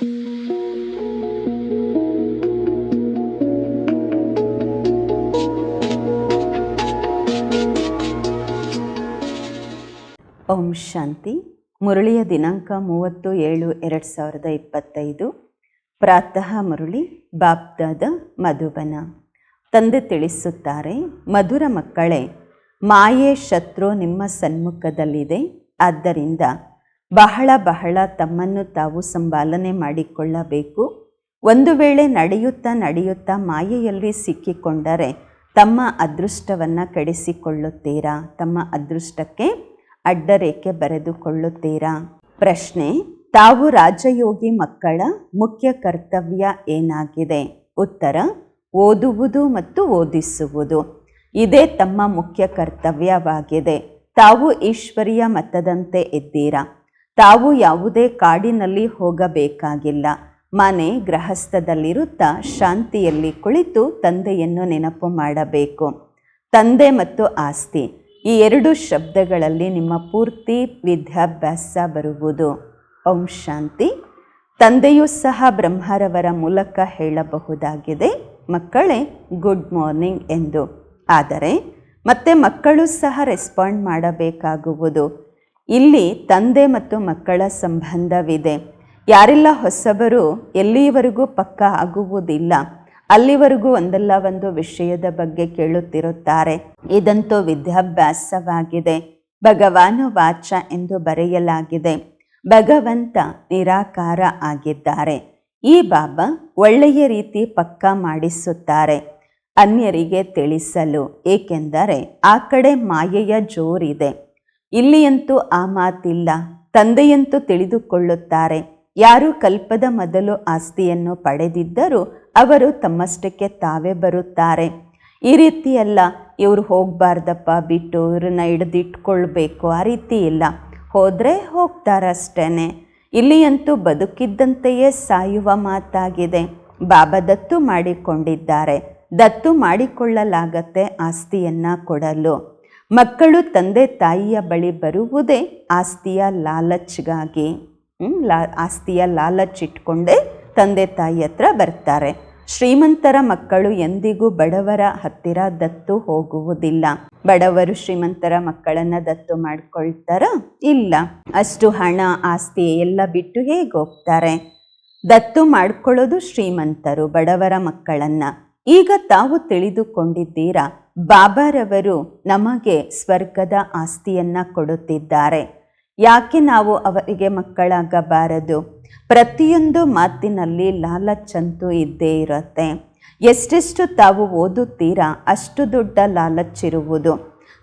ಓಂ ಶಾಂತಿ. ಮುರಳಿಯ ದಿನಾಂಕ ಮೂವತ್ತು ಏಳು ಎರಡು ಸಾವಿರದ ಇಪ್ಪತ್ತೈದು. ಪ್ರಾತಃ ಮುರಳಿ, ಬಾಪ್ದಾದ ಮಧುಬನ. ತಂದೆ ತಿಳಿಸುತ್ತಾರೆ, ಮಧುರ ಮಕ್ಕಳೇ, ಮಾಯೆ ಶತ್ರು ನಿಮ್ಮ ಸನ್ಮುಖದಲ್ಲಿದೆ. ಆದ್ದರಿಂದ ಬಹಳ ಬಹಳ ತಮ್ಮನ್ನು ತಾವು ಸಂಪಾಲನೆ ಮಾಡಿಕೊಳ್ಳಬೇಕು. ಒಂದು ವೇಳೆ ನಡೆಯುತ್ತಾ ನಡೆಯುತ್ತಾ ಮಾಯೆಯಲ್ಲಿ ಸಿಕ್ಕಿಕೊಂಡರೆ ತಮ್ಮ ಅದೃಷ್ಟವನ್ನು ಕಡಿಸಿಕೊಳ್ಳುತ್ತೀರಾ? ತಮ್ಮ ಅದೃಷ್ಟಕ್ಕೆ ಅಡ್ಡರೇಖೆ ಬರೆದುಕೊಳ್ಳುತ್ತೀರಾ? ಪ್ರಶ್ನೆ, ತಾವು ರಾಜಯೋಗಿ ಮಕ್ಕಳ ಮುಖ್ಯ ಕರ್ತವ್ಯ ಏನಾಗಿದೆ? ಉತ್ತರ, ಓದುವುದು ಮತ್ತು ಓದಿಸುವುದು. ಇದೇ ತಮ್ಮ ಮುಖ್ಯ ಕರ್ತವ್ಯವಾಗಿದೆ. ತಾವು ಈಶ್ವರಿಯ ಮತದಂತೆ ಇದ್ದೀರಾ? ತಾವು ಯಾವುದೇ ಕಾಡಿನಲ್ಲಿ ಹೋಗಬೇಕಾಗಿಲ್ಲ. ಮನೆ ಗೃಹಸ್ಥದಲ್ಲಿರುತ್ತಾ ಶಾಂತಿಯಲ್ಲಿ ಕುಳಿತು ತಂದೆಯನ್ನು ನೆನಪು ಮಾಡಬೇಕು. ತಂದೆ ಮತ್ತು ಆಸ್ತಿ. ಈ ಎರಡು ಶಬ್ದಗಳಲ್ಲಿ ನಿಮ್ಮ ಪೂರ್ತಿ ವಿದ್ಯಾಭ್ಯಾಸ ಬರುವುದು. ಓಂ ಶಾಂತಿ. ತಂದೆಯೂ ಸಹ ಬ್ರಹ್ಮರವರ ಮೂಲಕ ಹೇಳಬಹುದಾಗಿದೆ. ಮಕ್ಕಳೇ, ಗುಡ್ ಮಾರ್ನಿಂಗ್ ಎಂದು. ಆದರೆ, ಮತ್ತೆ ಮಕ್ಕಳು ಸಹ ರೆಸ್ಪಾಂಡ್ ಮಾಡಬೇಕಾಗುವುದು. ಇಲ್ಲಿ ತಂದೆ ಮತ್ತು ಮಕ್ಕಳ ಸಂಬಂಧವಿದೆ. ಯಾರೆಲ್ಲ ಹೊಸಬರು ಎಲ್ಲಿವರೆಗೂ ಪಕ್ಕ ಆಗುವುದಿಲ್ಲ. ಅಲ್ಲಿವರೆಗೂ ಒಂದಲ್ಲ ಒಂದು ವಿಷಯದ ಬಗ್ಗೆ ಕೇಳುತ್ತಿರುತ್ತಾರೆ. ಇದಂತೂ ವಿದ್ಯಾಭ್ಯಾಸವಾಗಿದೆ. ಭಗವಾನು ವಾಚ ಎಂದು ಬರೆಯಲಾಗಿದೆ. ಭಗವಂತ ನಿರಾಕಾರ ಆಗಿದ್ದಾರೆ. ಈ ಬಾಬಾ ಒಳ್ಳೆಯ ರೀತಿ ಪಕ್ಕ ಮಾಡಿಸುತ್ತಾರೆ. ಅನ್ಯರಿಗೆ ತಿಳಿಸಲು, ಏಕೆಂದರೆ ಆ ಕಡೆ ಮಾಯೆಯ ಜೋರಿದೆ. ಇಲ್ಲಿಯಂತೂ ಆ ಮಾತಿಲ್ಲ. ತಂದೆಯಂತೂ ತಿಳಿದುಕೊಳ್ಳುತ್ತಾರೆ. ಯಾರು ಕಲ್ಪದ ಮೊದಲು ಆಸ್ತಿಯನ್ನು ಪಡೆದಿದ್ದರೂ ಅವರು ತಮ್ಮಷ್ಟಕ್ಕೆ ತಾವೇ ಬರುತ್ತಾರೆ. ಈ ರೀತಿಯಲ್ಲ, ಇವರು ಹೋಗಬಾರ್ದಪ್ಪ, ಬಿಟ್ಟು ಇವ್ರನ್ನ ಹಿಡಿದಿಟ್ಕೊಳ್ಬೇಕು, ಆ ರೀತಿ ಇಲ್ಲ. ಹೋದರೆ ಹೋಗ್ತಾರಷ್ಟೇ ಇಲ್ಲಿಯಂತೂ ಬದುಕಿದ್ದಂತೆಯೇ ಸಾಯುವ ಮಾತಾಗಿದೆ. ಬಾಬಾ ದತ್ತು ಮಾಡಿಕೊಂಡಿದ್ದಾರೆ. ದತ್ತು ಮಾಡಿಕೊಳ್ಳಲಾಗತ್ತೆ ಆಸ್ತಿಯನ್ನು ಕೊಡಲು. ಮಕ್ಕಳು ತಂದೆ ತಾಯಿಯ ಬಳಿ ಬರುವುದೇ ಆಸ್ತಿಯ ಲಾಲಚ್ಗಾಗಿ ಲಾ, ಆಸ್ತಿಯ ಲಾಲಚ್ ಇಟ್ಕೊಂಡೇ ತಂದೆ ತಾಯಿ ಹತ್ರ ಬರ್ತಾರೆ. ಶ್ರೀಮಂತರ ಮಕ್ಕಳು ಎಂದಿಗೂ ಬಡವರ ಹತ್ತಿರ ದತ್ತು ಹೋಗುವುದಿಲ್ಲ. ಬಡವರು ಶ್ರೀಮಂತರ ಮಕ್ಕಳನ್ನ ದತ್ತು ಮಾಡ್ಕೊಳ್ತಾರ? ಇಲ್ಲ. ಅಷ್ಟು ಹಣ, ಆಸ್ತಿ ಎಲ್ಲ ಬಿಟ್ಟು ಹೇಗೆ ಹೋಗ್ತಾರೆ? ದತ್ತು ಮಾಡ್ಕೊಳ್ಳೋದು ಶ್ರೀಮಂತರು, ಬಡವರ ಮಕ್ಕಳನ್ನ. ಈಗ ತಾವು ತಿಳಿದುಕೊಂಡಿದ್ದೀರಾ, ಬಾಬಾರವರು ನಮಗೆ ಸ್ವರ್ಗದ ಆಸ್ತಿಯನ್ನ ಕೊಡುತ್ತಿದ್ದಾರೆ. ಯಾಕೆ ನಾವು ಅವರಿಗೆ ಮಕ್ಕಳಾಗಬಾರದು? ಪ್ರತಿಯೊಂದು ಮಾತಿನಲ್ಲಿ ಲಾಲಚ್ಚಂತೂ ಇದ್ದೇ ಇರುತ್ತೆ. ಎಷ್ಟೆಷ್ಟು ತಾವು ಓದುತ್ತೀರಾ, ಅಷ್ಟು ದೊಡ್ಡ ಲಾಲಚ್ಚಿರುವುದು.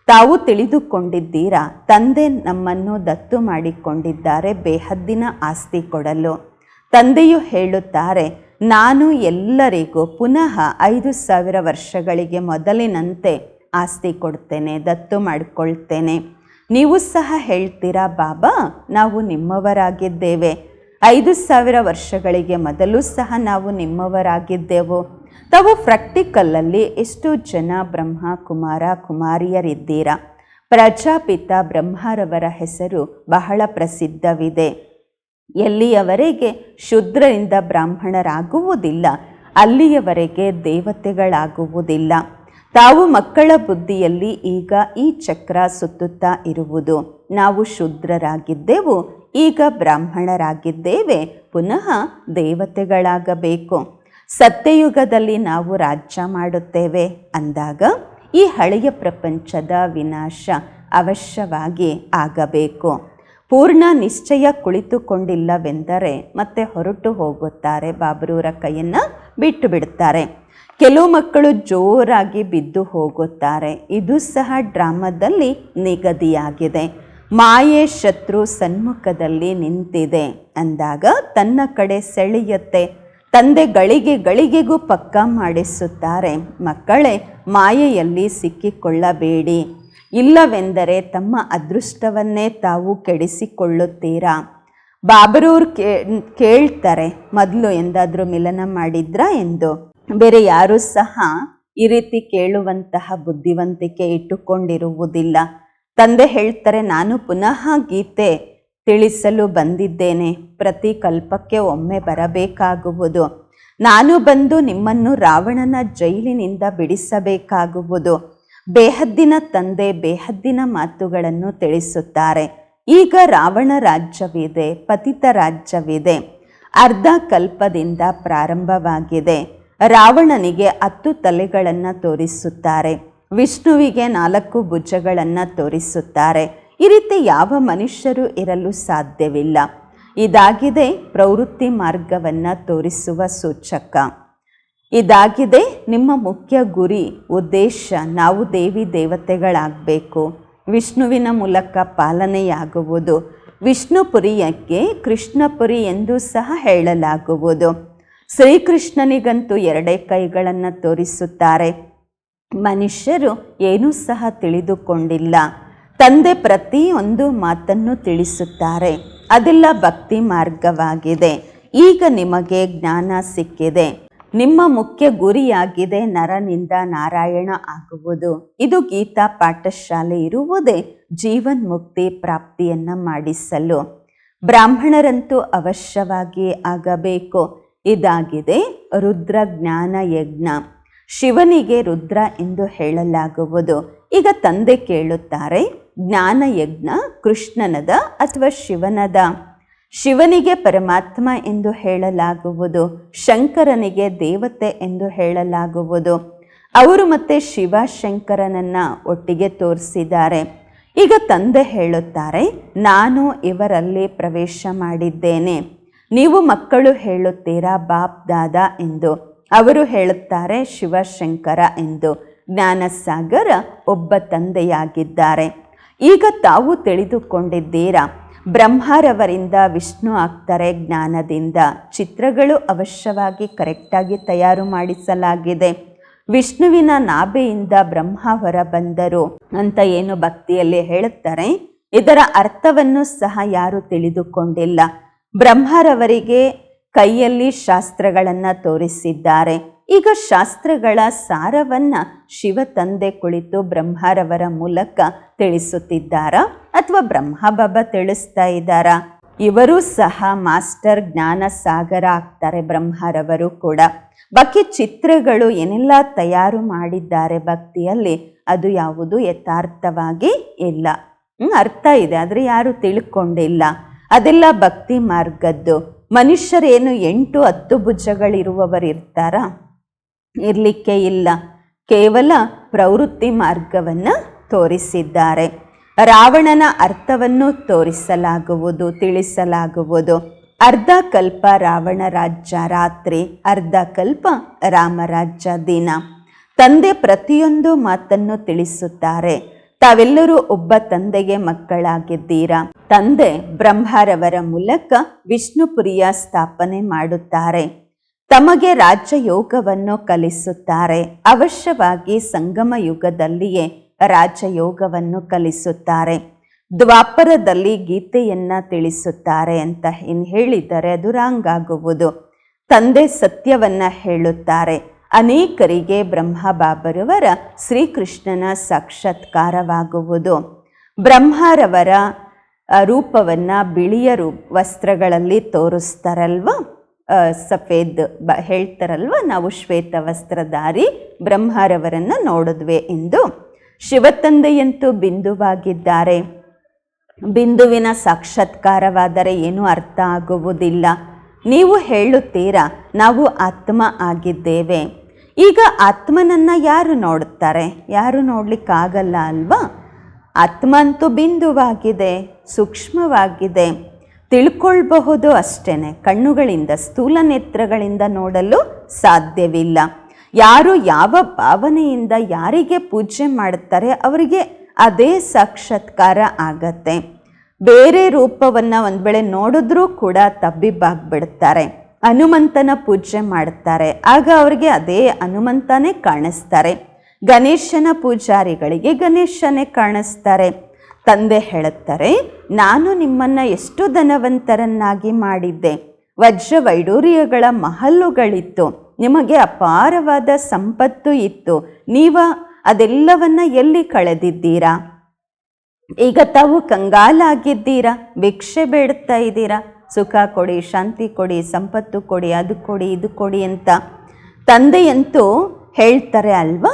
ತಾವು ತಿಳಿದುಕೊಂಡಿದ್ದೀರಾ, ತಂದೆ ನಮ್ಮನ್ನು ದತ್ತು ಮಾಡಿಕೊಂಡಿದ್ದಾರೆ, ಬೇಹದ್ದಿನ ಆಸ್ತಿ ಕೊಡಲು. ತಂದೆಯು ಹೇಳುತ್ತಾರೆ ನಾನು ಎಲ್ಲರಿಗೂ ಪುನಃ ಐದು ಸಾವಿರ ವರ್ಷಗಳಿಗೆ ಮೊದಲಿನಂತೆ ಆಸ್ತಿ ಕೊಡ್ತೇನೆ, ದತ್ತು ಮಾಡಿಕೊಳ್ತೇನೆ. ನೀವು ಸಹ ಹೇಳ್ತೀರಾ, ಬಾಬಾ, ನಾವು ನಿಮ್ಮವರಾಗಿದ್ದೇವೆ. ಐದು ಸಾವಿರ ವರ್ಷಗಳಿಗೆ ಮೊದಲು ಸಹ ನಾವು ನಿಮ್ಮವರಾಗಿದ್ದೆವು. ತಾವು ಪ್ರಾಕ್ಟಿಕಲ್ಲಲ್ಲಿ ಎಷ್ಟು ಜನ ಬ್ರಹ್ಮ ಕುಮಾರ ಕುಮಾರಿಯರಿದ್ದೀರಾ. ಪ್ರಜಾಪಿತ ಬ್ರಹ್ಮರವರ ಹೆಸರು ಬಹಳ ಪ್ರಸಿದ್ಧವಿದೆ. ಎಲ್ಲಿಯವರೆಗೆ ಶುದ್ರರಿಂದ ಬ್ರಾಹ್ಮಣರಾಗುವುದಿಲ್ಲ, ಅಲ್ಲಿಯವರೆಗೆ ದೇವತೆಗಳಾಗುವುದಿಲ್ಲ. ತಾವು ಮಕ್ಕಳ ಬುದ್ಧಿಯಲ್ಲಿ ಈಗ ಈ ಚಕ್ರ ಸುತ್ತುತ್ತಾ ಇರುವುದು. ನಾವು ಶುದ್ರರಾಗಿದ್ದೆವು, ಈಗ ಬ್ರಾಹ್ಮಣರಾಗಿದ್ದೇವೆ, ಪುನಃ ದೇವತೆಗಳಾಗಬೇಕು. ಸತ್ಯಯುಗದಲ್ಲಿ ನಾವು ರಾಜ್ಯ ಮಾಡುತ್ತೇವೆ ಅಂದಾಗ ಈ ಹಳೆಯ ಪ್ರಪಂಚದ ವಿನಾಶ ಅವಶ್ಯವಾಗಿ ಆಗಬೇಕು. ಪೂರ್ಣ ನಿಶ್ಚಯ ಕುಳಿತುಕೊಂಡಿಲ್ಲವೆಂದರೆ ಮತ್ತೆ ಹೊರಟು ಹೋಗುತ್ತಾರೆ. ಬಾಬರೂರ ಕೈಯನ್ನು ಬಿಟ್ಟು ಬಿಡುತ್ತಾರೆ ಕೆಲವು ಮಕ್ಕಳು ಜೋರಾಗಿ ಬಿದ್ದು ಹೋಗುತ್ತಾರೆ. ಇದು ಸಹ ಡ್ರಾಮಾದಲ್ಲಿ ನಿಗದಿಯಾಗಿದೆ. ಮಾಯೆ ಶತ್ರು ಸನ್ಮುಖದಲ್ಲಿ ನಿಂತಿದೆ ಅಂದಾಗ ತನ್ನ ಕಡೆ ಸೆಳೆಯುತ್ತೆ. ತಂದೆ ಗಳಿಗೆ ಗಳಿಗೆಗೂ ಪಕ್ಕ ಮಾಡಿಸುತ್ತಾರೆ. ಮಕ್ಕಳೇ, ಮಾಯೆಯಲ್ಲಿ ಸಿಕ್ಕಿಕೊಳ್ಳಬೇಡಿ. ಇಲ್ಲವೆಂದರೆ ತಮ್ಮ ಅದೃಷ್ಟವನ್ನೇ ತಾವು ಕೆಡಿಸಿಕೊಳ್ಳುತ್ತೀರಾ? ಬಾಬರೂರು ಕೇ, ಕೇಳ್ತಾರೆ, ಮೊದಲು ಎಂದಾದರೂ ಮಿಲನ ಮಾಡಿದ್ರಾ ಎಂದು? ಬೇರೆ ಯಾರೂ ಸಹ ಈ ರೀತಿ ಕೇಳುವಂತಹ ಬುದ್ಧಿವಂತಿಕೆ ಇಟ್ಟುಕೊಂಡಿರುವುದಿಲ್ಲ. ತಂದೆ ಹೇಳ್ತಾರೆ, ನಾನು ಪುನಃ ಗೀತೆ ತಿಳಿಸಲು ಬಂದಿದ್ದೇನೆ. ಪ್ರತಿ ಕಲ್ಪಕ್ಕೆ ಒಮ್ಮೆ ಬರಬೇಕಾಗುವುದು. ನಾನು ಬಂದು ನಿಮ್ಮನ್ನು ರಾವಣನ ಜೈಲಿನಿಂದ ಬಿಡಿಸಬೇಕಾಗುವುದು. ಬೇಹದ್ದಿನ ತಂದೆ ಬೇಹದ್ದಿನ ಮಾತುಗಳನ್ನು ತಿಳಿಸುತ್ತಾರೆ. ಈಗ ರಾವಣ ರಾಜ್ಯವಿದೆ, ಪತಿತ ರಾಜ್ಯವಿದೆ. ಅರ್ಧ ಕಲ್ಪದಿಂದ ಪ್ರಾರಂಭವಾಗಿದೆ. ರಾವಣನಿಗೆ ಹತ್ತು ತಲೆಗಳನ್ನು ತೋರಿಸುತ್ತಾರೆ. ವಿಷ್ಣುವಿಗೆ ನಾಲ್ಕು ಭುಜಗಳನ್ನು ತೋರಿಸುತ್ತಾರೆ. ಈ ರೀತಿ ಯಾವ ಮನುಷ್ಯರು ಇರಲು ಸಾಧ್ಯವಿಲ್ಲ. ಇದಾಗಿದೆ ಪ್ರವೃತ್ತಿ ಮಾರ್ಗವನ್ನು ತೋರಿಸುವ ಸೂಚಕ. ಇದಾಗಿದೆ ನಿಮ್ಮ ಮುಖ್ಯ ಗುರಿ, ಉದ್ದೇಶ. ನಾವು ದೇವಿ ದೇವತೆಗಳಾಗಬೇಕು. ವಿಷ್ಣುವಿನ ಮೂಲಕ ಪಾಲನೆಯಾಗುವುದು. ವಿಷ್ಣುಪುರಿಯಕ್ಕೆ ಕೃಷ್ಣಪುರಿ ಎಂದು ಸಹ ಹೇಳಲಾಗುವುದು. ಶ್ರೀಕೃಷ್ಣನಿಗಂತೂ ಎರಡೇ ಕೈಗಳನ್ನು ತೋರಿಸುತ್ತಾರೆ. ಮನುಷ್ಯರು ಏನೂ ಸಹ ತಿಳಿದುಕೊಂಡಿಲ್ಲ. ತಂದೆ ಪ್ರತಿಯೊಂದು ಮಾತನ್ನು ತಿಳಿಸುತ್ತಾರೆ. ಅದೆಲ್ಲ ಭಕ್ತಿ ಮಾರ್ಗವಾಗಿದೆ. ಈಗ ನಿಮಗೆ ಜ್ಞಾನ ಸಿಕ್ಕಿದೆ. ನಿಮ್ಮ ಮುಖ್ಯ ಗುರಿಯಾಗಿದೆ ನರನಿಂದ ನಾರಾಯಣ ಆಗುವುದು. ಇದು ಗೀತಾ ಪಾಠಶಾಲೆ ಇರುವುದೇ ಜೀವನ್ ಮುಕ್ತಿ ಪ್ರಾಪ್ತಿಯನ್ನು ಮಾಡಿಸಲು. ಬ್ರಾಹ್ಮಣರಂತೂ ಅವಶ್ಯವಾಗಿ ಆಗಬೇಕು. ಇದಾಗಿದೆ ರುದ್ರ ಜ್ಞಾನ ಯಜ್ಞ. ಶಿವನಿಗೆ ರುದ್ರ ಎಂದು ಹೇಳಲಾಗುವುದು. ಈಗ ತಂದೆ ಕೇಳುತ್ತಾರೆ, ಜ್ಞಾನ ಯಜ್ಞ ಕೃಷ್ಣನದ ಅಥವಾ ಶಿವನದ? ಶಿವನಿಗೆ ಪರಮಾತ್ಮ ಎಂದು ಹೇಳಲಾಗುವುದು, ಶಂಕರನಿಗೆ ದೇವತೆ ಎಂದು ಹೇಳಲಾಗುವುದು. ಅವರು ಮತ್ತೆ ಶಿವ ಶಂಕರನನ್ನ ಒಟ್ಟಿಗೆ ತೋರಿಸಿದ್ದಾರೆ. ಈಗ ತಂದೆ ಹೇಳುತ್ತಾರೆ, ನಾನು ಇವರಲ್ಲಿ ಪ್ರವೇಶ ಮಾಡಿದ್ದೇನೆ. ನೀವು ಮಕ್ಕಳು ಹೇಳುತ್ತೀರಾ, ಬಾಪ್ ದಾದಾ ಎಂದು. ಅವರು ಹೇಳುತ್ತಾರೆ ಶಿವಶಂಕರ ಎಂದು. ಜ್ಞಾನಸಾಗರ ಒಬ್ಬ ತಂದೆಯಾಗಿದ್ದಾರೆ. ಈಗ ತಾವು ತಿಳಿದುಕೊಂಡಿದ್ದೀರಾ ಬ್ರಹ್ಮರವರಿಂದ ವಿಷ್ಣು ಆಗ್ತಾರೆ ಜ್ಞಾನದಿಂದ. ಚಿತ್ರಗಳು ಅವಶ್ಯವಾಗಿ ಕರೆಕ್ಟಾಗಿ ತಯಾರು ಮಾಡಿಸಲಾಗಿದೆ. ವಿಷ್ಣುವಿನ ನಾಭೆಯಿಂದ ಬ್ರಹ್ಮ ಹೊರ ಬಂದರು ಅಂತ ಏನು ಭಕ್ತಿಯಲ್ಲಿ ಹೇಳುತ್ತಾರೆ? ಇದರ ಅರ್ಥವನ್ನು ಸಹ ಯಾರು ತಿಳಿದುಕೊಂಡಿಲ್ಲ. ಬ್ರಹ್ಮರವರಿಗೆ ಕೈಯಲ್ಲಿ ಶಾಸ್ತ್ರಗಳನ್ನು ತೋರಿಸಿದ್ದಾರೆ. ಈಗ ಶಾಸ್ತ್ರಗಳ ಸಾರವನ್ನು ಶಿವ ತಂದೆ ಕುಳಿತು ಬ್ರಹ್ಮರವರ ಮೂಲಕ ತಿಳಿಸುತ್ತಿದ್ದಾರಾ? ಅಥವಾ ಬ್ರಹ್ಮ ಬಾಬಾ ತಿಳಿಸ್ತಾ ಇದ್ದಾರಾ? ಇವರು ಸಹ ಮಾಸ್ಟರ್ ಜ್ಞಾನ ಸಾಗರ ಆಗ್ತಾರೆ ಬ್ರಹ್ಮರವರು ಕೂಡ. ಬಾಕಿ ಚಿತ್ರಗಳು ಏನೆಲ್ಲ ತಯಾರು ಮಾಡಿದ್ದಾರೆ ಭಕ್ತಿಯಲ್ಲಿ, ಅದು ಯಾವುದು ಯಥಾರ್ಥವಾಗಿ ಇಲ್ಲ. ಅರ್ಥ ಇದೆ, ಆದರೆ ಯಾರು ತಿಳ್ಕೊಂಡಿಲ್ಲ. ಅದೆಲ್ಲ ಭಕ್ತಿ ಮಾರ್ಗದ್ದು. ಮನುಷ್ಯರೇನು ಎಂಟು ಹತ್ತು ಭುಜಗಳಿರುವವರು ಇರ್ತಾರಾ ಇರಲಿಕ್ಕೆ ಇಲ್ಲ. ಕೇವಲ ಪ್ರವೃತ್ತಿ ಮಾರ್ಗವನ್ನು ತೋರಿಸಿದ್ದಾರೆ. ರಾವಣನ ಅರ್ಥವನ್ನು ತೋರಿಸಲಾಗುವುದು, ತಿಳಿಸಲಾಗುವುದು. ಅರ್ಧ ಕಲ್ಪ ರಾವಣ ರಾಜ್ಯ ರಾತ್ರಿ, ಅರ್ಧ ಕಲ್ಪ ರಾಮರಾಜ್ಯ ದಿನ. ತಂದೆ ಪ್ರತಿಯೊಂದು ಮಾತನ್ನು ತಿಳಿಸುತ್ತಾರೆ. ತಾವೆಲ್ಲರೂ ಒಬ್ಬ ತಂದೆಗೆ ಮಕ್ಕಳಾಗಿದ್ದೀರಾ? ತಂದೆ ಬ್ರಹ್ಮರವರ ಮೂಲಕ ವಿಷ್ಣುಪುರಿಯ ಸ್ಥಾಪನೆ ಮಾಡುತ್ತಾರೆ. ತಮಗೆ ರಾಜ್ಯ ಯೋಗವನ್ನು ಕಲಿಸುತ್ತಾರೆ. ಅವಶ್ಯವಾಗಿ ಸಂಗಮ ಯುಗದಲ್ಲಿಯೇ ರಾಜಯೋಗವನ್ನು ಕಲಿಸುತ್ತಾರೆ. ದ್ವಾಪರದಲ್ಲಿ ಗೀತೆಯನ್ನ ತಿಳಿಸುತ್ತಾರೆ ಅಂತ ಏನು ಹೇಳಿದರೆ ಅದು ರಾಂಗ್ ಆಗುವುದು ತಂದೆ ಸತ್ಯವನ್ನ ಹೇಳುತ್ತಾರೆ. ಅನೇಕರಿಗೆ ಬ್ರಹ್ಮ ಬಾಬರವರ ಶ್ರೀಕೃಷ್ಣನ ಸಾಕ್ಷಾತ್ಕಾರವಾಗುವುದು. ಬ್ರಹ್ಮರವರ ರೂಪವನ್ನು ಬಿಳಿಯ ರೂ, ವಸ್ತ್ರಗಳಲ್ಲಿ ತೋರಿಸ್ತಾರಲ್ವ? ಸಫೇದ್ ಬ, ಹೇಳ್ತಾರಲ್ವ? ನಾವು ಶ್ವೇತ ವಸ್ತ್ರಧಾರಿ ಬ್ರಹ್ಮರವರನ್ನು ನೋಡಿದ್ವಿ ಎಂದು ಶಿವತಂದೆಯಂತೂ ಬಿಂದುವಾಗಿದ್ದಾರೆ. ಬಿಂದುವಿನ ಸಾಕ್ಷಾತ್ಕಾರವಾದರೆ ಏನೂ ಅರ್ಥ ಆಗುವುದಿಲ್ಲ. ನೀವು ಹೇಳುತ್ತೀರಾ, ನಾವು ಆತ್ಮ ಆಗಿದ್ದೇವೆ. ಈಗ ಆತ್ಮನನ್ನು ಯಾರು ನೋಡುತ್ತಾರೆ? ಯಾರು ನೋಡಲಿಕ್ಕಾಗಲ್ಲ ಅಲ್ವಾ? ಆತ್ಮ ಅಂತೂ ಬಿಂದುವಾಗಿದೆ, ಸೂಕ್ಷ್ಮವಾಗಿದೆ. ತಿಳ್ಕೊಳ್ಬಹುದು ಅಷ್ಟೇ ಕಣ್ಣುಗಳಿಂದ, ಸ್ಥೂಲ ನೇತ್ರಗಳಿಂದ ನೋಡಲು ಸಾಧ್ಯವಿಲ್ಲ. ಯಾರು ಯಾವ ಭಾವನೆಯಿಂದ ಯಾರಿಗೆ ಪೂಜೆ ಮಾಡುತ್ತಾರೆ ಅವರಿಗೆ ಅದೇ ಸಾಕ್ಷಾತ್ಕಾರ ಆಗತ್ತೆ. ಬೇರೆ ರೂಪವನ್ನ ಒಂದು ವೇಳೆ ನೋಡಿದ್ರೂ ಕೂಡ ತಬ್ಬಿಬ್ಬಾಗ್ಬಿಡ್ತಾರೆ ಹನುಮಂತನ ಪೂಜೆ ಮಾಡುತ್ತಾರೆ ಆಗ ಅವರಿಗೆ ಅದೇ ಹನುಮಂತನೇ ಕಾಣಿಸ್ತಾರೆ. ಗಣೇಶನ ಪೂಜಾರಿಗಳಿಗೆ ಗಣೇಶನೇ ಕಾಣಿಸ್ತಾರೆ. ತಂದೆ ಹೇಳುತ್ತಾರೆ, ನಾನು ನಿಮ್ಮನ್ನು ಎಷ್ಟು ಧನವಂತರನ್ನಾಗಿ ಮಾಡಿದ್ದೆ. ವಜ್ರ ವೈಡೂರ್ಯಗಳ ಮಹಲ್ಲುಗಳಿತ್ತು. ನಿಮಗೆ ಅಪಾರವಾದ ಸಂಪತ್ತು ಇತ್ತು. ನೀವ ಅದೆಲ್ಲವನ್ನ ಎಲ್ಲಿ ಕಳೆದಿದ್ದೀರಾ? ಈಗ ತಾವು ಕಂಗಾಲಾಗಿದ್ದೀರಾ? ಭಿಕ್ಷೆ ಬೇಡ್ತಾ ಇದ್ದೀರಾ? ಸುಖ ಕೊಡಿ, ಶಾಂತಿ ಕೊಡಿ, ಸಂಪತ್ತು ಕೊಡಿ, ಅದು ಕೊಡಿ, ಇದು ಕೊಡಿ ಅಂತ ತಂದೆಯಂತೂ ಹೇಳ್ತಾರೆ ಅಲ್ವಾ?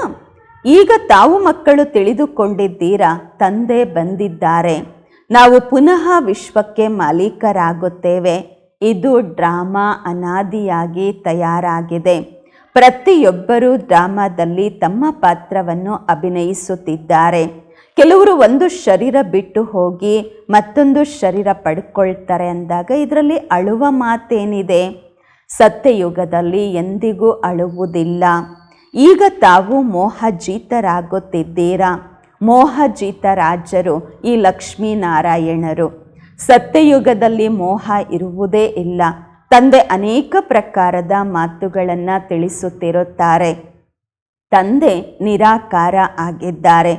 ಈಗ ತಾವು ಮಕ್ಕಳು ತಿಳಿದುಕೊಂಡಿದ್ದೀರಾ? ತಂದೆ ಬಂದಿದ್ದಾರೆ. ನಾವು ಪುನಃ ವಿಶ್ವಕ್ಕೆ ಮಾಲೀಕರಾಗುತ್ತೇವೆ. ಇದು ಡ್ರಾಮಾ ಅನಾದಿಯಾಗಿ ತಯಾರಾಗಿದೆ. ಪ್ರತಿಯೊಬ್ಬರೂ ಡ್ರಾಮಾದಲ್ಲಿ ತಮ್ಮ ಪಾತ್ರವನ್ನು ಅಭಿನಯಿಸುತ್ತಿದ್ದಾರೆ. ಕೆಲವರು ಒಂದು ಶರೀರ ಬಿಟ್ಟು ಹೋಗಿ ಮತ್ತೊಂದು ಶರೀರ ಪಡ್ಕೊಳ್ತಾರೆ ಅಂದಾಗ ಇದರಲ್ಲಿ ಅಳುವ ಮಾತೇನಿದೆ. ಸತ್ಯಯುಗದಲ್ಲಿ ಎಂದಿಗೂ ಅಳುವುದಿಲ್ಲ. ಈಗ ತಾವು ಮೋಹಜೀತರಾಗುತ್ತಿದ್ದೀರಾ? ಮೋಹಜೀತ ರಾಜರು ಈ ಲಕ್ಷ್ಮೀನಾರಾಯಣರು. ಸತ್ಯಯುಗದಲ್ಲಿ ಮೋಹ ಇರುವುದೇ ಇಲ್ಲ. ತಂದೆ ಅನೇಕ ಪ್ರಕಾರದ ಮಾತುಗಳನ್ನು ತಿಳಿಸುತ್ತಿರುತ್ತಾರೆ. ತಂದೆ ನಿರಾಕಾರ ಆಗಿದ್ದಾರೆ.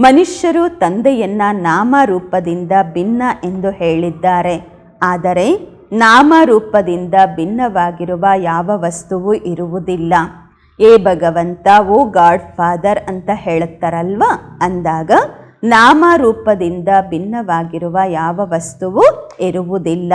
ಮನುಷ್ಯರು ತಂದೆಯನ್ನ ನಾಮರೂಪದಿಂದ ಭಿನ್ನ ಎಂದು ಹೇಳಿದ್ದಾರೆ. ಆದರೆ ನಾಮರೂಪದಿಂದ ಭಿನ್ನವಾಗಿರುವ ಯಾವ ವಸ್ತುವು ಇರುವುದಿಲ್ಲ. ಏ ಭಗವಂತ, ಓ ಗಾಡ್ ಫಾದರ್ ಅಂತ ಹೇಳುತ್ತಾರಲ್ವ ಅಂದಾಗ ನಾಮರೂಪದಿಂದ ಭಿನ್ನವಾಗಿರುವ ಯಾವ ವಸ್ತುವು ಇರುವುದಿಲ್ಲ.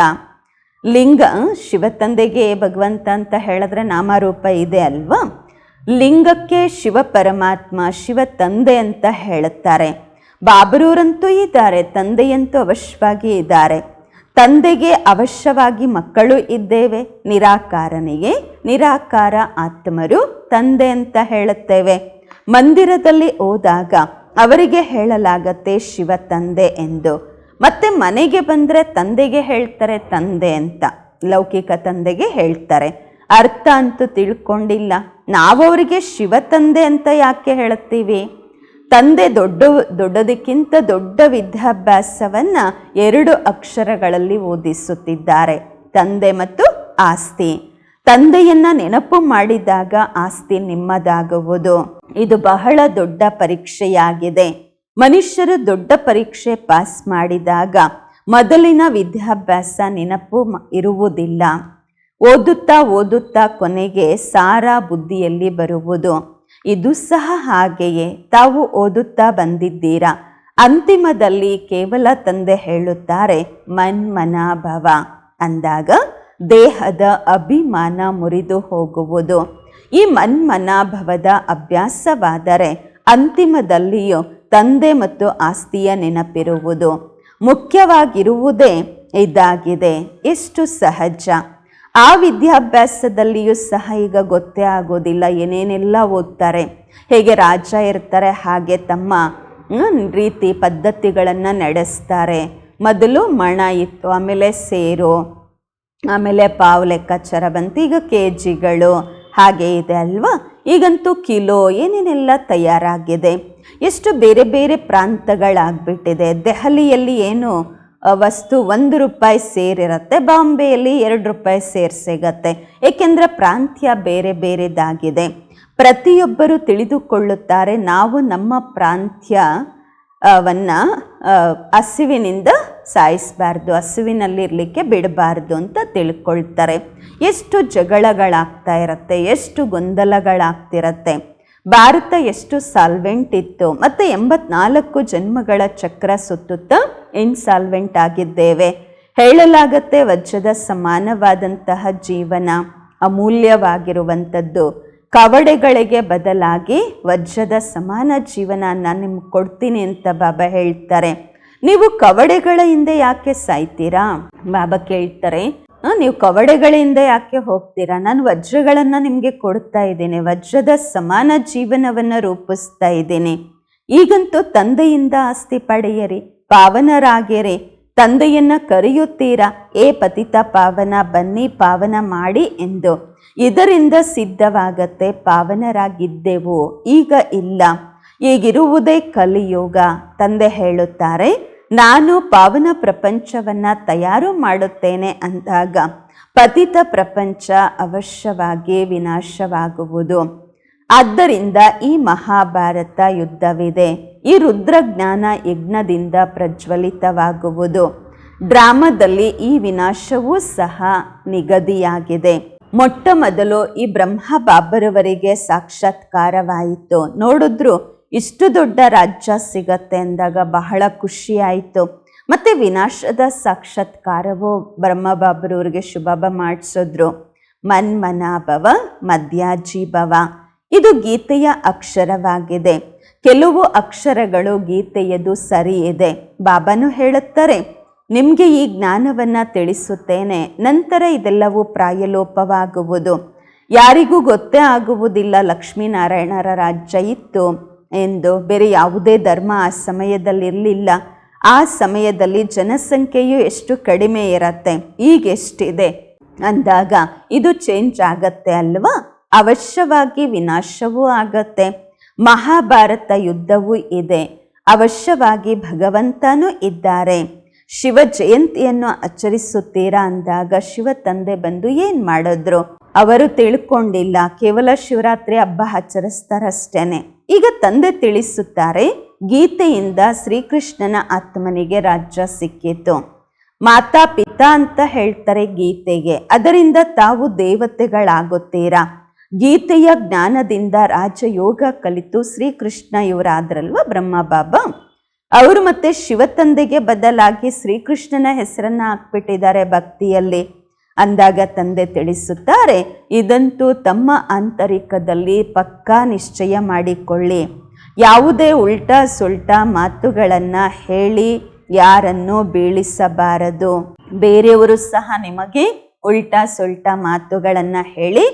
ಲಿಂಗ, ಶಿವತಂದೆಗೆ ಭಗವಂತ ಅಂತ ಹೇಳಿದ್ರೆ ನಾಮರೂಪ ಇದೆ ಅಲ್ವಾ? ಲಿಂಗಕ್ಕೆ ಶಿವ ಪರಮಾತ್ಮ, ಶಿವ ತಂದೆ ಅಂತ ಹೇಳುತ್ತಾರೆ. ಬಾಬರೂರಂತೂ ಇದ್ದಾರೆ, ತಂದೆಯಂತೂ ಅವಶ್ಯವಾಗಿ ಇದ್ದಾರೆ. ತಂದೆಗೆ ಅವಶ್ಯವಾಗಿ ಮಕ್ಕಳು ಇದ್ದೇವೆ, ನಿರಾಕಾರನಿಗೆ ನಿರಾಕಾರ ಆತ್ಮರು ತಂದೆ ಅಂತ ಹೇಳುತ್ತೇವೆ. ಮಂದಿರದಲ್ಲಿ ಹೋದಾಗ ಅವರಿಗೆ ಹೇಳಲಾಗತ್ತೆ ಶಿವ ತಂದೆ ಎಂದು. ಮತ್ತೆ ಮನೆಗೆ ಬಂದರೆ ತಂದೆಗೆ ಹೇಳ್ತಾರೆ ತಂದೆ ಅಂತ. ಲೌಕಿಕ ತಂದೆಗೆ ಹೇಳ್ತಾರೆ. ಅರ್ಥ ಅಂತೂ ತಿಳ್ಕೊಂಡಿಲ್ಲ. ನಾವವರಿಗೆ ಶಿವ ತಂದೆ ಅಂತ ಯಾಕೆ ಹೇಳುತ್ತೀವಿ? ತಂದೆ ದೊಡ್ಡ, ದೊಡ್ಡದಕ್ಕಿಂತ ದೊಡ್ಡ ವಿದ್ಯಾಭ್ಯಾಸವನ್ನು ಎರಡು ಅಕ್ಷರಗಳಲ್ಲಿ ಓದಿಸುತ್ತಿದ್ದಾರೆ. ತಂದೆ ಮತ್ತು ಆಸ್ತಿ. ತಂದೆಯನ್ನು ನೆನಪು ಮಾಡಿದಾಗ ಆಸ್ತಿ ನಿಮ್ಮದಾಗುವುದು. ಇದು ಬಹಳ ದೊಡ್ಡ ಪರೀಕ್ಷೆಯಾಗಿದೆ. ಮನುಷ್ಯರು ದೊಡ್ಡ ಪರೀಕ್ಷೆ ಪಾಸ್ ಮಾಡಿದಾಗ ಮೊದಲಿನ ವಿದ್ಯಾಭ್ಯಾಸ ನೆನಪು ಇರುವುದಿಲ್ಲ. ಓದುತ್ತಾ ಓದುತ್ತಾ ಕೊನೆಗೆ ಸಾರ ಬುದ್ಧಿಯಲ್ಲಿ ಬರುವುದು. ಇದು ಸಹ ಹಾಗೆಯೇ. ತಾವು ಓದುತ್ತಾ ಬಂದಿದ್ದೀರಾ? ಅಂತಿಮದಲ್ಲಿ ಕೇವಲ ತಂದೆ ಹೇಳುತ್ತಾರೆ, ಮನ್ಮನಾಭವ. ಅಂದಾಗ ದೇಹದ ಅಭಿಮಾನ ಮುರಿದು ಹೋಗುವುದು. ಈ ಮನ್ಮನಾಭವದ ಅಭ್ಯಾಸವಾದರೆ ಅಂತಿಮದಲ್ಲಿಯೂ ತಂದೆ ಮತ್ತು ಆಸ್ತಿಯ ನೆನಪಿರುವುದು, ಮುಖ್ಯವಾಗಿರುವುದೇ ಇದಾಗಿದೆ. ಎಷ್ಟು ಸಹಜ. ಆ ವಿದ್ಯಾಭ್ಯಾಸದಲ್ಲಿಯೂ ಸಹ ಈಗ ಗೊತ್ತೇ ಆಗೋದಿಲ್ಲ, ಏನೇನೆಲ್ಲ ಓದ್ತಾರೆ, ಹೇಗೆ ರಾಜ ಇರ್ತಾರೆ, ಹಾಗೆ ತಮ್ಮ ರೀತಿ ಪದ್ಧತಿಗಳನ್ನು ನಡೆಸ್ತಾರೆ. ಮೊದಲು ಮಣ ಇತ್ತು, ಆಮೇಲೆ ಸೇರು, ಆಮೇಲೆ ಪಾವು ಲೆಕ್ಕಾಚಾರ ಬಂತು, ಈಗ ಕೆ ಜಿಗಳು ಹಾಗೆ ಇದೆ ಅಲ್ವಾ? ಈಗಂತೂ ಕಿಲೋ ಏನೇನೆಲ್ಲ ತಯಾರಾಗಿದೆ? ಎಷ್ಟು ಬೇರೆ ಬೇರೆ ಪ್ರಾಂತಗಳಾಗ್ಬಿಟ್ಟಿದೆ? ದೆಹಲಿಯಲ್ಲಿ ಏನು ವಸ್ತು ಒಂದು ರೂಪಾಯಿ ಸೇರಿರುತ್ತೆ, ಬಾಂಬೆಯಲ್ಲಿ ಎರಡು ರೂಪಾಯಿ ಸೇರ್ ಸಿಗತ್ತೆ. ಏಕೆಂದರೆ ಪ್ರಾಂತ್ಯ ಬೇರೆ ಬೇರೆದಾಗಿದೆ. ಪ್ರತಿಯೊಬ್ಬರು ತಿಳಿದುಕೊಳ್ಳುತ್ತಾರೆ, ನಾವು ನಮ್ಮ ಪ್ರಾಂತ್ಯವನ್ನು ಹಸಿವಿನಿಂದ ಸಾಯಿಸಬಾರ್ದು, ಹಸುವಿನಲ್ಲಿರಲಿಕ್ಕೆ ಬಿಡಬಾರ್ದು ಅಂತ ತಿಳ್ಕೊಳ್ತಾರೆ. ಎಷ್ಟು ಜಗಳಗಳಾಗ್ತಾ ಇರತ್ತೆ, ಎಷ್ಟು ಗೊಂದಲಗಳಾಗ್ತಿರತ್ತೆ. ಭಾರತ ಎಷ್ಟು ಸಾಲ್ವೆಂಟ್ ಇತ್ತು, ಮತ್ತು ಎಂಬತ್ನಾಲ್ಕು ಜನ್ಮಗಳ ಚಕ್ರ ಸುತ್ತುತ್ತಾ ಇನ್ಸಾಲ್ವೆಂಟ್ ಆಗಿದ್ದೇವೆ. ಹೇಳಲಾಗತ್ತೆ ವಜ್ರದ ಸಮಾನವಾದಂತಹ ಜೀವನ, ಅಮೂಲ್ಯವಾಗಿರುವಂಥದ್ದು. ಕವಡೆಗಳಿಗೆ ಬದಲಾಗಿ ವಜ್ರದ ಸಮಾನ ಜೀವನ ನಾನು ನಿಮ್ಗೆ ಕೊಡ್ತೀನಿ ಅಂತ ಬಾಬಾ ಹೇಳ್ತಾರೆ. ನೀವು ಕವಡೆಗಳ ಹಿಂದೆ ಯಾಕೆ ಸಾಯ್ತೀರಾ? ಬಾಬಾ ಕೇಳ್ತಾರೆ ನೀವು ಕವಡೆಗಳ ಹಿಂದೆ ಯಾಕೆ ಹೋಗ್ತೀರಾ? ನಾನು ವಜ್ರಗಳನ್ನು ನಿಮಗೆ ಕೊಡ್ತಾ ಇದ್ದೇನೆ, ವಜ್ರದ ಸಮಾನ ಜೀವನವನ್ನು ರೂಪಿಸ್ತಾ ಇದ್ದೇನೆ. ಈಗಂತೂ ತಂದೆಯಿಂದ ಆಸ್ತಿ ಪಡೆಯರಿ ಪಾವನರಾಗಿರಿ ತಂದೆಯನ್ನ ಕರೆಯುತ್ತೀರಾ? ಏ ಪತಿತ ಪಾವನ, ಬನ್ನಿ ಪಾವನ ಮಾಡಿ ಎಂದು. ಇದರಿಂದ ಸಿದ್ಧವಾಗತ್ತೆ, ಪಾವನರಾಗಿದ್ದೆವು. ಈಗ ಇಲ್ಲ. ಈಗಿರುವುದೇ ಕಲಿಯುಗ, ತಂದೆ ಹೇಳುತ್ತಾರೆ. ನಾನು ಪಾವನ ಪ್ರಪಂಚವನ್ನ ತಯಾರು ಮಾಡುತ್ತೇನೆ ಅಂದಾಗ ಪತಿತ ಪ್ರಪಂಚ ಅವಶ್ಯವಾಗಿ ವಿನಾಶವಾಗುವುದು. ಆದ್ದರಿಂದ ಈ ಮಹಾಭಾರತ ಯುದ್ಧವಿದೆ. ಈ ರುದ್ರಜ್ಞಾನ ಯಜ್ಞದಿಂದ ಪ್ರಜ್ವಲಿತವಾಗುವುದು. ಡ್ರಾಮದಲ್ಲಿ ಈ ವಿನಾಶವೂ ಸಹ ನಿಗದಿಯಾಗಿದೆ. ಮೊಟ್ಟ ಮೊದಲು ಈ ಬ್ರಹ್ಮ ಬಾಬರವರಿಗೆ ಸಾಕ್ಷಾತ್ಕಾರವಾಯಿತು. ನೋಡಿದ್ರು ಇಷ್ಟು ದೊಡ್ಡ ರಾಜ್ಯ ಸಿಗತ್ತೆ ಅಂದಾಗ ಬಹಳ ಖುಷಿ ಆಯಿತು ಮತ್ತೆ ವಿನಾಶದ ಸಾಕ್ಷಾತ್ಕಾರವು ಬ್ರಹ್ಮಬಾಬ್ರವ್ರಿಗೆ ಶುಭ ಮಾಡಿಸಿದ್ರು. ಮನ್ಮನಾಭವ, ಮಧ್ಯಾಜೀಭವ. ಇದು ಗೀತೆಯ ಅಕ್ಷರವಾಗಿದೆ. ಕೆಲವು ಅಕ್ಷರಗಳು ಗೀತೆಯದು ಸರಿ ಇದೆ. ಬಾಬಾನು ಹೇಳುತ್ತಾರೆ, ನಿಮಗೆ ಈ ಜ್ಞಾನವನ್ನು ತಿಳಿಸುತ್ತೇನೆ. ನಂತರ ಇದೆಲ್ಲವೂ ಪ್ರಾಯಲೋಪವಾಗುವುದು. ಯಾರಿಗೂ ಗೊತ್ತೇ ಆಗುವುದಿಲ್ಲ ಲಕ್ಷ್ಮೀನಾರಾಯಣರ ರಾಜ್ಯ ಇತ್ತು. ಎಂದು ಬೇರೆ ಯಾವುದೇ ಧರ್ಮ ಆ ಸಮಯದಲ್ಲಿರಲಿಲ್ಲ. ಆ ಸಮಯದಲ್ಲಿ ಜನಸಂಖ್ಯೆಯು ಎಷ್ಟು ಕಡಿಮೆ ಇರತ್ತೆ, ಈಗೆಷ್ಟಿದೆ? ಅಂದಾಗ ಇದು ಚೇಂಜ್ ಆಗತ್ತೆ ಅಲ್ವಾ? ಅವಶ್ಯವಾಗಿ ವಿನಾಶವೂ ಆಗತ್ತೆ. ಮಹಾಭಾರತ ಯುದ್ಧವೂ ಇದೆ. ಅವಶ್ಯವಾಗಿ ಭಗವಂತನೂ ಇದ್ದಾರೆ. ಶಿವ ಜಯಂತಿಯನ್ನು ಆಚರಿಸುತ್ತೀರಾ ಅಂದಾಗ ಶಿವ ತಂದೆ ಬಂದು ಏನ್ ಮಾಡಿದ್ರು? ಅವರು ತಿಳ್ಕೊಂಡಿಲ್ಲ. ಕೇವಲ ಶಿವರಾತ್ರಿ ಹಬ್ಬ ಆಚರಿಸ್ತಾರಷ್ಟೇನೆ. ಈಗ ತಂದೆ ತಿಳಿಸುತ್ತಾರೆ, ಗೀತೆಯಿಂದ ಶ್ರೀಕೃಷ್ಣನ ಆತ್ಮನಿಗೆ ರಾಜ್ಯ ಸಿಕ್ಕಿತು. ಮಾತಾ ಪಿತಾ ಅಂತ ಹೇಳ್ತಾರೆ ಗೀತೆಗೆ. ಅದರಿಂದ ತಾವು ದೇವತೆಗಳಾಗುತ್ತೀರಾ? ಗೀತೆಯ ಜ್ಞಾನದಿಂದ ರಾಜಯೋಗ ಕಲಿತು ಶ್ರೀಕೃಷ್ಣ ಇವರಾದ್ರಲ್ವ ಬ್ರಹ್ಮ ಬಾಬಾ? ಅವರು ಮತ್ತೆ ಶಿವತಂದೆಗೆ ಬದಲಾಗಿ ಶ್ರೀಕೃಷ್ಣನ ಹೆಸರನ್ನ ಹಾಕ್ಬಿಟ್ಟಿದ್ದಾರೆ ಭಕ್ತಿಯಲ್ಲಿ. ಅಂದಾಗ ತಂದೆ ತಿಳಿಸುತ್ತಾರೆ, ಇದಂತೂ ತಮ್ಮ ಆಂತರಿಕದಲ್ಲಿ ಪಕ್ಕಾ ನಿಶ್ಚಯ ಮಾಡಿಕೊಳ್ಳಿ. ಯಾವುದೇ ಉಲ್ಟಾ ಸುಲ್ಟಾ ಮಾತುಗಳನ್ನು ಹೇಳಿ ಯಾರನ್ನು ಬೀಳಿಸಬಾರದು. ಬೇರೆಯವರು ಸಹ ನಿಮಗೆ ಉಲ್ಟಾ ಸುಲ್ಟಾ ಮಾತುಗಳನ್ನು ಹೇಳಿ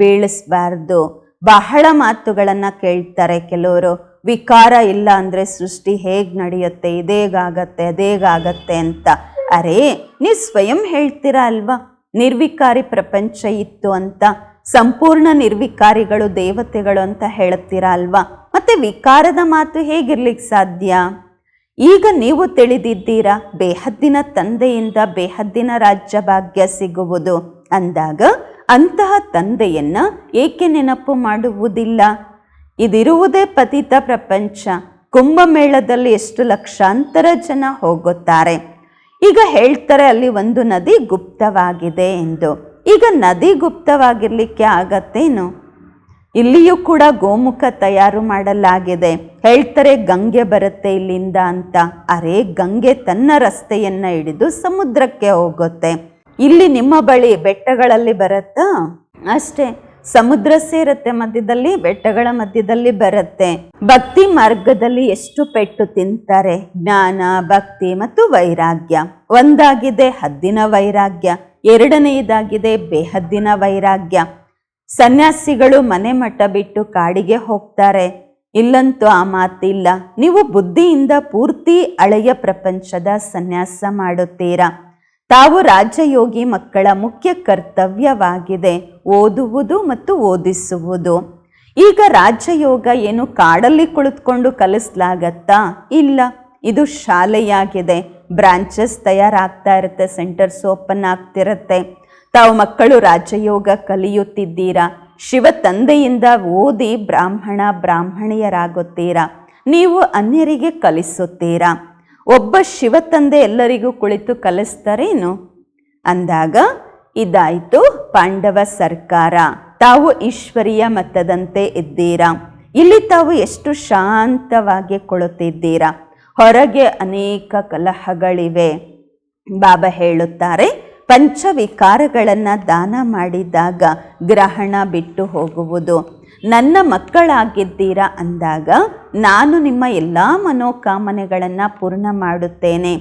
ಬೀಳಿಸಬಾರ್ದು. ಬಹಳ ಮಾತುಗಳನ್ನು ಕೇಳ್ತಾರೆ ಕೆಲವರು. ವಿಕಾರ ಇಲ್ಲ ಅಂದರೆ ಸೃಷ್ಟಿ ಹೇಗೆ ನಡೆಯುತ್ತೆ, ಇದೇಗಾಗತ್ತೆ, ಅದೇಗಾಗತ್ತೆ ಅಂತ. ಅರೇ ನೀವು ಸ್ವಯಂ ಹೇಳ್ತೀರಾ ಅಲ್ವಾ? ನಿರ್ವಿಕಾರಿ ಪ್ರಪಂಚ ಇತ್ತು ಅಂತ, ಸಂಪೂರ್ಣ ನಿರ್ವಿಕಾರಿಗಳು, ದೇವತೆಗಳು ಅಂತ ಹೇಳುತ್ತೀರಾ ಅಲ್ವಾ? ಮತ್ತೆ ವಿಕಾರದ ಮಾತು ಹೇಗಿರ್ಲಿಕ್ಕೆ ಸಾಧ್ಯ? ಈಗ ನೀವು ತಿಳಿದಿದ್ದೀರಾ, ಬೇಹದ್ದಿನ ತಂದೆಯಿಂದ ಬೇಹದ್ದಿನ ರಾಜ್ಯ ಭಾಗ್ಯ ಸಿಗುವುದು? ಅಂದಾಗ, ಅಂತಹ ತಂದೆಯನ್ನ ಏಕೆ ನೆನಪು ಮಾಡುವುದಿಲ್ಲ? ಇದಿರುವುದೇ ಪತಿತ ಪ್ರಪಂಚ. ಕುಂಭಮೇಳದಲ್ಲಿ ಎಷ್ಟು ಲಕ್ಷಾಂತರ ಜನ ಹೋಗುತ್ತಾರೆ. ಈಗ ಹೇಳ್ತಾರೆ ಅಲ್ಲಿ ಒಂದು ನದಿ ಗುಪ್ತವಾಗಿದೆ ಎಂದು. ಈಗ ನದಿ ಗುಪ್ತವಾಗಿರಲಿಕ್ಕೆ ಆಗತ್ತೇನು? ಇಲ್ಲಿಯೂ ಕೂಡ ಗೋಮುಖ ತಯಾರು ಮಾಡಲಾಗಿದೆ. ಹೇಳ್ತಾರೆ ಗಂಗೆ ಬರುತ್ತೆ ಇಲ್ಲಿಂದ ಅಂತ. ಅರೆ ಗಂಗೆ ತನ್ನ ರಸ್ತೆಯನ್ನ ಹಿಡಿದು ಸಮುದ್ರಕ್ಕೆ ಹೋಗುತ್ತೆ. ಇಲ್ಲಿ ನಿಮ್ಮ ಬಳಿ ಬೆಟ್ಟಗಳಲ್ಲಿ ಬರುತ್ತಾ? ಅಷ್ಟೇ. ಸಮುದ್ರ ಸೇರುತ್ತೆ ಮಧ್ಯದಲ್ಲಿ, ಬೆಟ್ಟಗಳ ಮಧ್ಯದಲ್ಲಿ ಬರುತ್ತೆ. ಭಕ್ತಿ ಮಾರ್ಗದಲ್ಲಿ ಎಷ್ಟು ಪೆಟ್ಟು ತಿಂತಾರೆ? ಜ್ಞಾನ, ಭಕ್ತಿ ಮತ್ತು ವೈರಾಗ್ಯ. ಒಂದಾಗಿದೆ ಹದ್ದಿನ ವೈರಾಗ್ಯ, ಎರಡನೆಯದಾಗಿದೆ ಬೇಹದ್ದಿನ ವೈರಾಗ್ಯ. ಸನ್ಯಾಸಿಗಳು ಮನೆ ಮಠ ಬಿಟ್ಟು ಕಾಡಿಗೆ ಹೋಗ್ತಾರೆ. ಇಲ್ಲಂತೂ ಆ ಮಾತಿಲ್ಲ ನೀವು ಬುದ್ಧಿಯಿಂದ ಪೂರ್ತಿ ಹಳೆಯ ಪ್ರಪಂಚದ ಸನ್ಯಾಸ ಮಾಡುತ್ತೀರಾ? ತಾವು ರಾಜಯೋಗಿ ಮಕ್ಕಳ ಮುಖ್ಯ ಕರ್ತವ್ಯವಾಗಿದೆ. ಓದುವುದು ಮತ್ತು ಓದಿಸುವುದು. ಈಗ ರಾಜಯೋಗ ಏನು ಕಾಡಲ್ಲಿ ಕುಳಿತುಕೊಂಡು ಕಲಿಸ್ಲಾಗತ್ತಾ? ಇಲ್ಲ. ಇದು ಶಾಲೆಯಾಗಿದೆ. ಬ್ರಾಂಚಸ್ ತಯಾರಾಗ್ತಾ ಇರುತ್ತೆ, ಸೆಂಟರ್ಸ್ ಓಪನ್ ಆಗ್ತಿರುತ್ತೆ. ತಾವು ಮಕ್ಕಳು ರಾಜಯೋಗ ಕಲಿಯುತ್ತಿದ್ದೀರಾ? ಶಿವ ತಂದೆಯಿಂದ ಓದಿ ಬ್ರಾಹ್ಮಣ ಬ್ರಾಹ್ಮಣಿಯರಾಗುತ್ತೀರಾ? ನೀವು ಅನ್ಯರಿಗೆ ಕಲಿಸುತ್ತೀರಾ? ಒಬ್ಬ ಶಿವ ತಂದೆ ಎಲ್ಲರಿಗೂ ಕುಳಿತು ಕಲಿಸ್ತಾರೇನು? ಅಂದಾಗ, ಇದಾಯಿತು ಪಾಂಡವ ಸರ್ಕಾರ. ತಾವು ಈಶ್ವರಿಯ ಮತದಂತೆ ಇದ್ದೀರಾ? ಇಲ್ಲಿ ತಾವು ಎಷ್ಟು ಶಾಂತವಾಗಿ ಕೊಳುತ್ತಿದ್ದೀರಾ? ಹೊರಗೆ ಅನೇಕ ಕಲಹಗಳಿವೆ. ಬಾಬಾ ಹೇಳುತ್ತಾರೆ, ಪಂಚವಿಕಾರಗಳನ್ನು ದಾನ ಮಾಡಿದಾಗ ಗ್ರಹಣ ಬಿಟ್ಟು ಹೋಗುವುದು. ನನ್ನ ಮಕ್ಕಳಾಗಿದ್ದೀರಾ ಅಂದಾಗ ನಾನು ನಿಮ್ಮ ಎಲ್ಲ ಮನೋಕಾಮನೆಗಳನ್ನು ಪೂರ್ಣ ಮಾಡುತ್ತೇನೆ.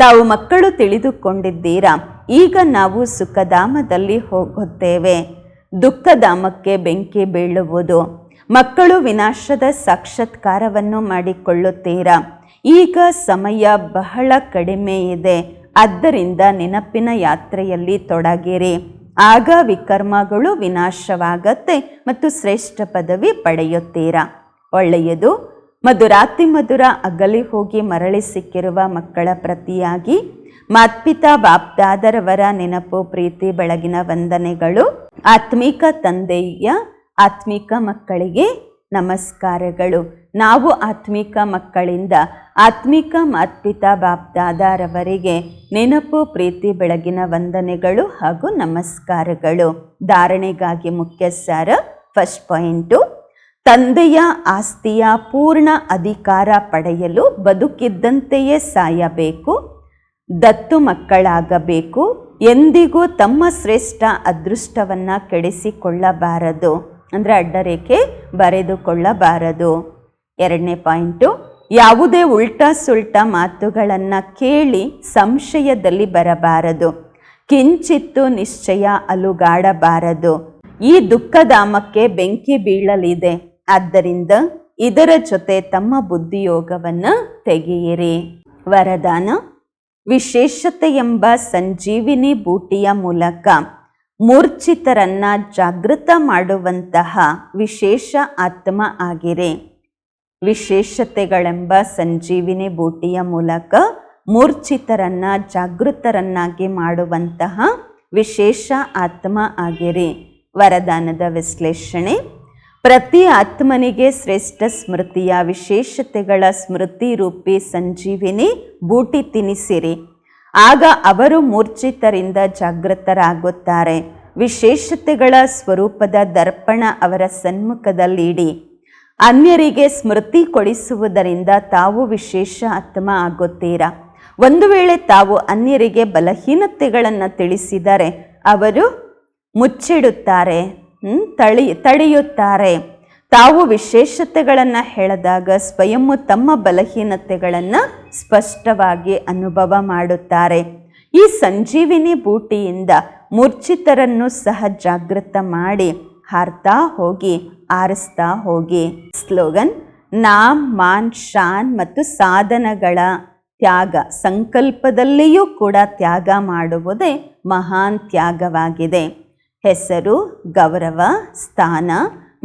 ತಾವು ಮಕ್ಕಳು ತಿಳಿದುಕೊಂಡಿದ್ದೀರಾ, ಈಗ ನಾವು ಸುಖಧಾಮದಲ್ಲಿ ಹೋಗುತ್ತೇವೆ. ದುಃಖಧಾಮಕ್ಕೆ ಬೆಂಕಿ ಬೀಳುವುದು. ಮಕ್ಕಳು ವಿನಾಶದ ಸಾಕ್ಷಾತ್ಕಾರವನ್ನು ಮಾಡಿಕೊಳ್ಳುತ್ತೀರಾ, ಈಗ ಸಮಯ ಬಹಳ ಕಡಿಮೆ ಇದೆ. ಆದ್ದರಿಂದ ನೆನಪಿನ ಯಾತ್ರೆಯಲ್ಲಿ ತೊಡಗಿರಿ. ಆಗ ವಿಕರ್ಮಗಳು ವಿನಾಶವಾಗತ್ತೆ ಮತ್ತು ಶ್ರೇಷ್ಠ ಪದವಿ ಪಡೆಯುತ್ತೀರಾ? ಒಳ್ಳೆಯದು. ಮಧುರಾತಿ ಮಧುರ ಅಗಲಿ ಹೋಗಿ ಮರಳಿ ಸಿಕ್ಕಿರುವ ಮಕ್ಕಳ ಪ್ರತಿಯಾಗಿ ಮಾತ್ಪಿತಾ ಬಾಪ್ದಾದರವರ ನೆನಪು ಪ್ರೀತಿ ಬೆಳಗಿನ ವಂದನೆಗಳು. ಆತ್ಮಿಕ ತಂದೆಯ ಆತ್ಮಿಕ ಮಕ್ಕಳಿಗೆ ನಮಸ್ಕಾರಗಳು. ನಾವು ಆತ್ಮಿಕ ಮಕ್ಕಳಿಂದ ಆತ್ಮಿಕ ಮಾತ್ಪಿತಾ ಬಾಪ್ದಾದಾರವರಿಗೆ ನೆನಪು, ಪ್ರೀತಿ, ಬೆಳಗಿನ ವಂದನೆಗಳು ಹಾಗೂ ನಮಸ್ಕಾರಗಳು. ಧಾರಣೆಗಾಗಿ ಮುಖ್ಯ ಸಾರ ಫಸ್ಟ್ ಪಾಯಿಂಟು ತಂದೆಯ ಆಸ್ತಿಯ ಪೂರ್ಣ ಅಧಿಕಾರ ಪಡೆಯಲು ಬದುಕಿದ್ದಂತೆಯೇ ಸಾಯಬೇಕು. ದತ್ತು ಮಕ್ಕಳಾಗಬೇಕು. ಎಂದಿಗೂ ತಮ್ಮ ಶ್ರೇಷ್ಠ ಅದೃಷ್ಟವನ್ನು ಕೆಡಿಸಿಕೊಳ್ಳಬಾರದು. ಅಂದರೆ ಅಡ್ಡರೇಖೆ ಬರೆದುಕೊಳ್ಳಬಾರದು. ಎರಡನೇ ಪಾಯಿಂಟು ಯಾವುದೇ ಉಲ್ಟಾ ಸುಲ್ಟ ಮಾತುಗಳನ್ನು ಕೇಳಿ ಸಂಶಯದಲ್ಲಿ ಬರಬಾರದು. ಕಿಂಚಿತ್ತು ನಿಶ್ಚಯ ಅಲುಗಾಡಬಾರದು. ಈ ದುಃಖಧಾಮಕ್ಕೆ ಬೆಂಕಿ ಬೀಳಲಿದೆ. ಆದ್ದರಿಂದ ಇದರ ಜೊತೆ ತಮ್ಮ ಬುದ್ಧಿಯೋಗವನ್ನು ತೆಗೆಯಿರಿ. ವರದಾನ ವಿಶೇಷತೆ ಎಂಬ ಸಂಜೀವಿನಿ ಬೂಟಿಯ ಮೂಲಕ ಮೂರ್ಛಿತರನ್ನ ಜಾಗೃತ ಮಾಡುವಂತಹ ವಿಶೇಷ ಆತ್ಮ ಆಗಿರಿ. ವಿಶೇಷತೆಗಳೆಂಬ ಸಂಜೀವಿನಿ ಬೂಟಿಯ ಮೂಲಕ ಮೂರ್ಛಿತರನ್ನ, ಜಾಗೃತರನ್ನಾಗಿ ಮಾಡುವಂತಹ ವಿಶೇಷ ಆತ್ಮ ಆಗಿರಿ. ವರದಾನದ ವಿಶ್ಲೇಷಣೆ. ಪ್ರತಿ ಆತ್ಮನಿಗೆ ಶ್ರೇಷ್ಠ ಸ್ಮೃತಿಯ ವಿಶೇಷತೆಗಳ ಸ್ಮೃತಿ ರೂಪಿ ಸಂಜೀವಿನಿ ಬೂಟಿ ತಿನಿಸಿರಿ. ಆಗ ಅವರು ಮೂರ್ಛಿತರಿಂದ ಜಾಗೃತರಾಗುತ್ತಾರೆ. ವಿಶೇಷತೆಗಳ ಸ್ವರೂಪದ ದರ್ಪಣ ಅವರ ಸನ್ಮುಖದಲ್ಲಿಡಿ. ಅನ್ಯರಿಗೆ ಸ್ಮೃತಿ ಕೊಡಿಸುವುದರಿಂದ ತಾವು ವಿಶೇಷ ಆತ್ಮ ಆಗುತ್ತೀರಾ? ಒಂದು ವೇಳೆ ತಾವು ಅನ್ಯರಿಗೆ ಬಲಹೀನತೆಗಳನ್ನು ತಿಳಿಸಿದರೆ ಅವರು ಮುಚ್ಚಿಡುತ್ತಾರೆ ತಳಿ, ತಡೆಯುತ್ತಾರೆ. ತಾವು ವಿಶೇಷತೆಗಳನ್ನು ಹೇಳಿದಾಗ ಸ್ವಯಂ ತಮ್ಮ ಬಲಹೀನತೆಗಳನ್ನು ಸ್ಪಷ್ಟವಾಗಿ ಅನುಭವ ಮಾಡುತ್ತಾರೆ. ಈ ಸಂಜೀವಿನಿ ಬೂಟಿಯಿಂದ ಮೂರ್ಛಿತರನ್ನು ಸಹ ಜಾಗೃತ ಮಾಡಿ ಹಾರ್ತಾ ಹೋಗಿ, ಆರಿಸ್ತಾ ಹೋಗಿ. ಸ್ಲೋಗನ್, ನಾಮ್, ಮಾನ್, ಶಾನ್ ಮತ್ತು ಸಾಧನಗಳ ತ್ಯಾಗ. ಸಂಕಲ್ಪದಲ್ಲಿಯೂ ಕೂಡ ತ್ಯಾಗ ಮಾಡುವುದೇ ಮಹಾನ್ ತ್ಯಾಗವಾಗಿದೆ. ಹೆಸರು, ಗೌರವ, ಸ್ಥಾನ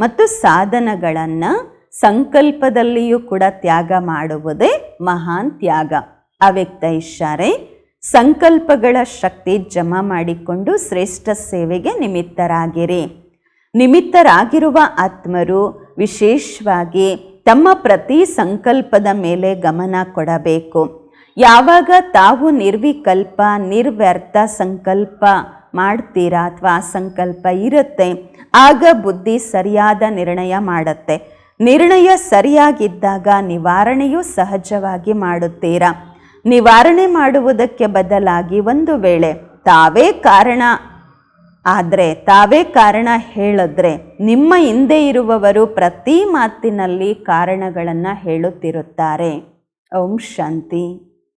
ಮತ್ತು ಸಾಧನಗಳನ್ನು ಸಂಕಲ್ಪದಲ್ಲಿಯೂ ಕೂಡ ತ್ಯಾಗ ಮಾಡುವುದೇ ಮಹಾನ್ ತ್ಯಾಗ. ಅವ್ಯಕ್ತ ಇಷ್ಟಾರೆ, ಸಂಕಲ್ಪಗಳ ಶಕ್ತಿ ಜಮಾ ಮಾಡಿಕೊಂಡು ಶ್ರೇಷ್ಠ ಸೇವೆಗೆ ನಿಮಿತ್ತರಾಗಿರಿ. ನಿಮಿತ್ತರಾಗಿರುವ ಆತ್ಮರು ವಿಶೇಷವಾಗಿ ತಮ್ಮ ಪ್ರತಿ ಸಂಕಲ್ಪದ ಮೇಲೆ ಗಮನ ಕೊಡಬೇಕು. ಯಾವಾಗ ತಾವು ನಿರ್ವಿಕಲ್ಪ, ನಿರ್ವ್ಯರ್ಥ ಸಂಕಲ್ಪ ಮಾಡ್ತೀರಾ ಅಥವಾ ಸಂಕಲ್ಪ ಇರುತ್ತೆ, ಆಗ ಬುದ್ಧಿ ಸರಿಯಾದ ನಿರ್ಣಯ ಮಾಡುತ್ತೆ. ನಿರ್ಣಯ ಸರಿಯಾಗಿದ್ದಾಗ ನಿವಾರಣೆಯೂ ಸಹಜವಾಗಿ ಮಾಡುತ್ತೀರಾ? ನಿವಾರಣೆ ಮಾಡುವುದಕ್ಕೆ ಬದಲಾಗಿ ಒಂದು ವೇಳೆ ತಾವೇ ಕಾರಣ ಆದರೆ ತಾವೇ ಕಾರಣ ಹೇಳಿದ್ರೆ ನಿಮ್ಮ ಹಿಂದೆ ಇರುವವರು ಪ್ರತಿ ಮಾತಿನಲ್ಲಿ ಕಾರಣಗಳನ್ನು ಹೇಳುತ್ತಿರುತ್ತಾರೆ. ಓಂ ಶಾಂತಿ.